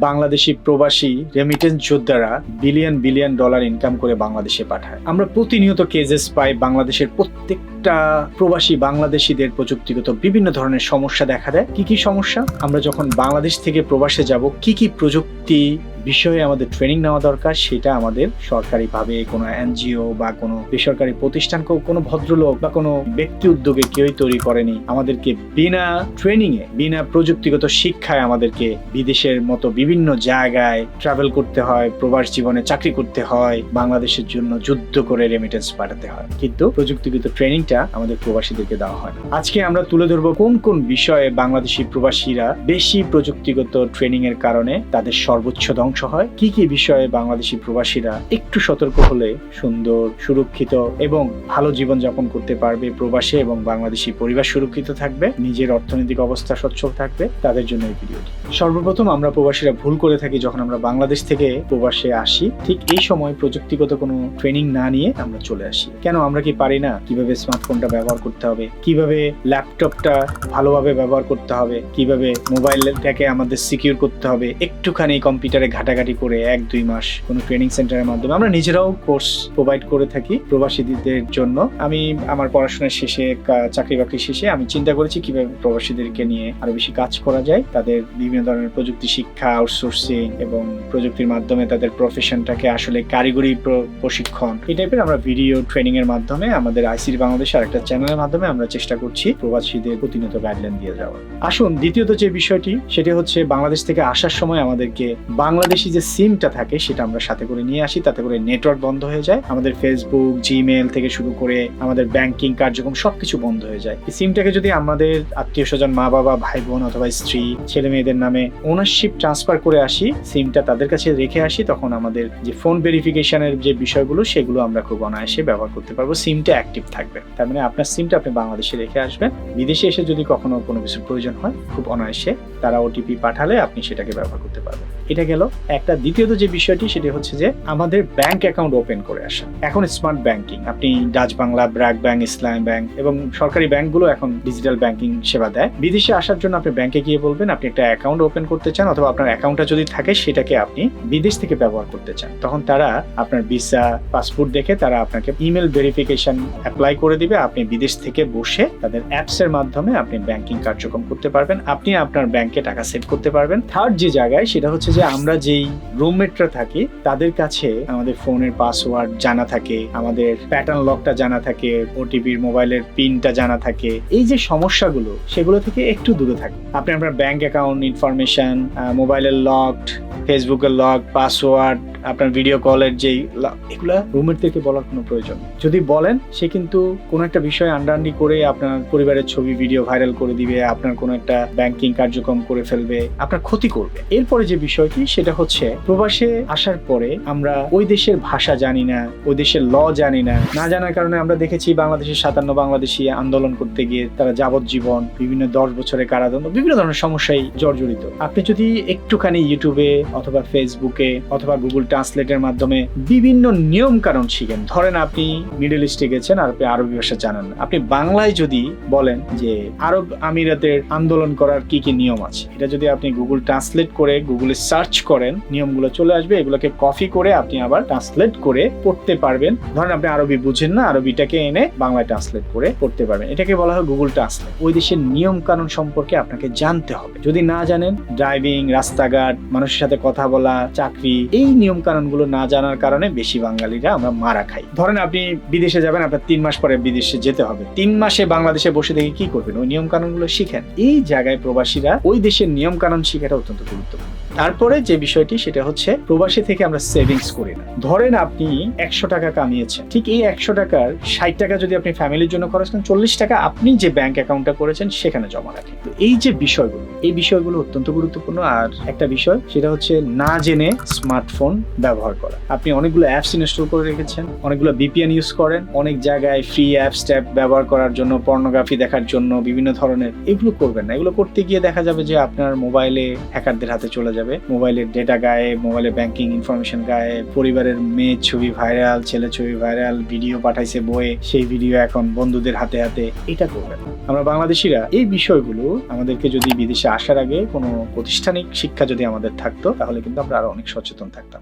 বাংলাদেশি প্রবাসী রেমিটেন্স যোদ্ধারা billion billion dollar income করে বাংলাদেশে পাঠায়। আমরা প্রতিনিয়ত কেজেস পাই বাংলাদেশের প্রত্যেকটা প্রবাসী বাংলাদেশিদের প্রযুক্তিগত বিভিন্ন ধরনের সমস্যা দেখা দেয়। কি কি সমস্যা? আমরা যখন বাংলাদেশ থেকে প্রবাসে যাব, কি কি প্রযুক্তি বিষয়ে আমাদের ট্রেনিং নেওয়া দরকার সেটা আমাদের সরকারিভাবে কোনো এনজিও বা কোনো বেসরকারি প্রতিষ্ঠান কোনো ভদ্রলোক বা কোনো ব্যক্তি উদ্যোগে কেউই তৈরি করেনি। আমাদেরকে বিনা ট্রেনিং এ, বিনা প্রযুক্তিগত শিক্ষায় আমাদেরকে বিদেশের মতো বিভিন্ন জায়গায় ট্রাভেল করতে হয়, প্রবাস জীবনে চাকরি করতে হয়, বাংলাদেশের জন্য যুদ্ধ করে রেমিটেন্স পাঠাতে হয়। কিন্তু প্রযুক্তিগত ট্রেনিংটা আমাদের প্রবাসীদেরকে দেওয়া হয়। আজকে আমরা তুলে ধরবো কোন কোন বিষয়ে বাংলাদেশি প্রবাসীরা বেশি প্রযুক্তিগত ট্রেনিং এর কারণে তাদের সর্বোচ্চ ধ্বংস হয়, কি কি বিষয়ে বাংলাদেশি প্রবাসীরা একটু সতর্ক হলে সুন্দর, সুরক্ষিত এবং ভালো জীবন যাপন করতে পারবে প্রবাসে এবং বাংলাদেশি পরিবার সুরক্ষিত থাকবে, নিজের অর্থনৈতিক অবস্থা সচ্ছল থাকবে, তাদের জন্য এই ভিডিওটি। সর্বপ্রথম আমরা প্রবাসীরা ভুল করে থাকি যখন আমরা বাংলাদেশ থেকে প্রবাসে আসি, ঠিক এই সময় প্রযুক্তিগত কোনো ট্রেনিং না নিয়ে আমরা চলে আসি। কেন আমরা কি পারি না? কীভাবে স্মার্টফোনটা ব্যবহার করতে হবে। কীভাবে ল্যাপটপটা ভালোভাবে ব্যবহার করতে হবে, কীভাবে মোবাইলটাকে আমাদের সিকিউর করতে হবে, একটুখানি কম্পিউটারে ঘাটাঘাটি করে এক, দুই মাস কোনো ট্রেনিং সেন্টারের মাধ্যমে আমরা নিজেরাও কোর্স প্রোভাইড করে থাকি প্রবাসীদের জন্য। আমি আমার পড়াশোনার শেষে চাকরি বাকরি শেষে আমি চিন্তা করেছি কীভাবে প্রবাসীদেরকে নিয়ে আরও বেশি কাজ করা যায়। তাদের বিভিন্ন ধরনের প্রযুক্তি শিক্ষা আউটসোর্সিং এবং প্রযুক্তির মাধ্যমে তাদের প্রফেশনটাকে আসলে কারিগরি প্রশিক্ষণ এই টাইপের আমরা ভিডিও ট্রেনিং এর মাধ্যমে আমাদের আইসির বাংলাদেশ আর একটা চ্যানেলের মাধ্যমে আমরা চেষ্টা করছি প্রবাসীদের প্রতিনিয়ত গাইডলাইন দিয়ে যাওয়া আসুন, দ্বিতীয়ত যে বিষয়টি, সেটি হচ্ছে বাংলাদেশ থেকে আসার সময় আমাদেরকে বাংলাদেশি যে সিমটা থাকে, সেটা আমরা সাথে করে নিয়ে আসি, তাতে করে নেটওয়ার্ক বন্ধ হয়ে যায়। আমাদের ফেসবুক জিমেল থেকে শুরু করে আমাদের ব্যাংকিং কার্যক্রম সবকিছু বন্ধ হয়ে যায়। এই সিমটাকে যদি আমাদের আত্মীয় স্বজন মা বাবা ভাই বোন অথবা স্ত্রী, ছেলে মেয়েদের নামে ওনারশিপ ট্রান্সফার করে আসি, সিমটা তাদের কাছে রেখে আসি, তখন আমাদের যে ফোন ভেরিফিকেশনের যে বিষয়গুলো, সেগুলো আমরা খুব অনায়াসে ব্যবহার করতে পারব। সিমটা অ্যাক্টিভ থাকবে। তার মানে আপনার সিমটা আপনি বাংলাদেশে রেখে আসবেন। বিদেশে এসে যদি কখনো কোনো কিছুর প্রয়োজন হয়, খুব অনায়াসে তারা ওটিপি পাঠালে আপনি সেটাকে ব্যবহার করতে পারবেন। এটা গেল একটা। দ্বিতীয়ত যে বিষয়টি, সেটি হচ্ছে যে আমাদের ব্যাংক অ্যাকাউন্ট ওপেন করে আসা। এখন স্মার্ট ব্যাংকিং আপনি Dutch Bangla BRAC bank Islam bank এবং সরকারি ব্যাংকগুলো এখন ডিজিটাল ব্যাংকিং সেবা দেয়। বিদেশে আসার জন্য আপনি ব্যাংকে গিয়ে বলবেন, আপনি একটা অ্যাকাউন্ট ওপেন করতে চান অথবা আপনার অ্যাকাউন্টটা যদি থাকে, সেটাকে আপনি বিদেশ থেকে ব্যবহার করতে চান। তখন তারা আপনার ভিসা পাসপোর্ট দেখে তারা আপনাকে ইমেল ভেরিফিকেশন অ্যাপ্লাই করে দিবে। আপনি বিদেশ থেকে বসে তাদের অ্যাপস এর মাধ্যমে আপনি ব্যাংকিং কার্যক্রম করতে পারবেন। আপনি আপনার ব্যাংকে টাকা সেভ করতে পারবেন। থার্ড যে জায়গায় সেটা হচ্ছে যে আমরা যেই রুমমেটরা থাকি, তাদের কাছে আমাদের ফোনের পাসওয়ার্ড জানা থাকে, আমাদের প্যাটার্ন লকটা জানা থাকে ওটিপির মোবাইলের পিনটা জানা থাকে। এই যে সমস্যাগুলো, সেগুলো থেকে একটু দূরে থাকে আপনি আপনার ব্যাংক অ্যাকাউন্ট ইনফরমেশন মোবাইলের লকড ফেসবুকের লক পাসওয়ার্ড আপনার ভিডিও কলের যেই এগুলা রুমমেটদেরকে বলার কোনো প্রয়োজন যদি বলেন, সে কিন্তু কোনো একটা বিষয় আন্ডারনি করে আপনার পরিবারের ছবি ভিডিও ভাইরাল করে দিবে, আপনার কোনো একটা ব্যাংকিং কার্যক্রম করে ফেলবে, আপনার ক্ষতি করবে। এরপরে যে বিষয়টি, সেটা হচ্ছে প্রবাসে আসার পরে আমরা ওই দেশের ভাষা জানি না, ওই দেশের ল জানি না। না জানার কারণে আমরা দেখেছি বাংলাদেশের সাতান্ন বাংলাদেশি আন্দোলন করতে গিয়ে তারা যাবজ্জীবন, বিভিন্ন দশ বছরের কারাদণ্ড, বিভিন্ন ধরনের সমস্যায় জর্জরিত। আপনি যদি একটুখানি ইউটিউবে অথবা ফেসবুকে অথবা গুগল ট্রান্সলেটের মাধ্যমে বিভিন্ন নিয়ম কারণ শিখেন। ধরেন আপনি মিডল ইস্টে গেছেন আর আপনি আরবি ভাষা জানেন। আপনি বাংলায় যদি বলেন যে আরব আমিরাতের আন্দোলন করার কি কি নিয়ম আছে? এটা যদি আপনি গুগল ট্রান্সলেট করে গুগলে সার্চ করেন, নিয়মগুলো চলে আসবে। এগুলোকে কপি করে আপনি আবার ট্রান্সলেট করে পড়তে পারবেন। ধরেন আপনি আরবি বুঝেন না, আরবিটাকে এনে বাংলায় ট্রান্সলেট করে পড়তে পারবেন। এটাকে বলা হয় গুগল ট্রান্সলেট ওই দেশের নিয়ম কানুন সম্পর্কে আপনাকে জানতে হবে। যদি না জানেন ড্রাইভিং রাস্তাঘাট, মানুষের সাথে কথা বলা, চাকরি, এই নিয়ম কানুনগুলো না জানার কারণে বেশি বাঙালিরা আমরা মারা খাই। ধরেন আপনি বিদেশে যাবেন, আপনার তিন মাস পরে বিদেশে যেতে হবে। তিন মাসে বাংলাদেশে বসে থেকে কি করবেন? ওই নিয়ম কানুনগুলো শিখেন। এই জায়গায় প্রবাসীরা ওই দেশের নিয়ম কানুন শিখাটা অত্যন্ত গুরুত্বপূর্ণ। তারপরে যে বিষয়টি, সেটা হচ্ছে প্রবাসী থেকে আমরা সেভিংস করি না। ধরেন আপনি একশো টাকা কামিয়েছেন, ঠিক এই একশো টাকার ষাট টাকা যদি আপনি ফ্যামিলির জন্য খরচ করেন, চল্লিশ টাকা আপনি যে ব্যাংক অ্যাকাউন্টটা করেছেন, সেখানে জমা রাখেন। তো এই যে বিষয়গুলো, এই বিষয়গুলো অত্যন্ত গুরুত্বপূর্ণ। আর একটা বিষয়, সেটা হচ্ছে না জেনে স্মার্টফোন ব্যবহার করা। আপনি অনেকগুলো অ্যাপস ইনস্টল করে রেখেছেন, অনেকগুলো বিপিএন ইউজ করেন, অনেক জায়গায় ফ্রি অ্যাপস ট্যাপ ব্যবহার করার জন্য পর্নোগ্রাফি দেখার জন্য, বিভিন্ন ধরনের। এগুলো করবেন না। এগুলো করতে গিয়ে দেখা যাবে যে আপনার মোবাইলে হ্যাকারদের হাতে চলে যাবে। মোবাইলের ডেটা গায়ে মোবাইলের ব্যাংকিং ইনফরমেশন গায়ে পরিবারের মেয়ের ছবি ভাইরাল ছেলে ছবি ভাইরাল ভিডিও পাঠাইছে বইয়ে, সেই ভিডিও এখন বন্ধুদের হাতে হাতে। এটা করবেন আমরা বাংলাদেশিরা এই বিষয়গুলো আমাদেরকে যদি বিদেশে আসার আগে কোনো প্রতিষ্ঠানিক শিক্ষা যদি আমাদের থাকতো, তাহলে কিন্তু আমরা আরও অনেক সচেতন থাকতাম।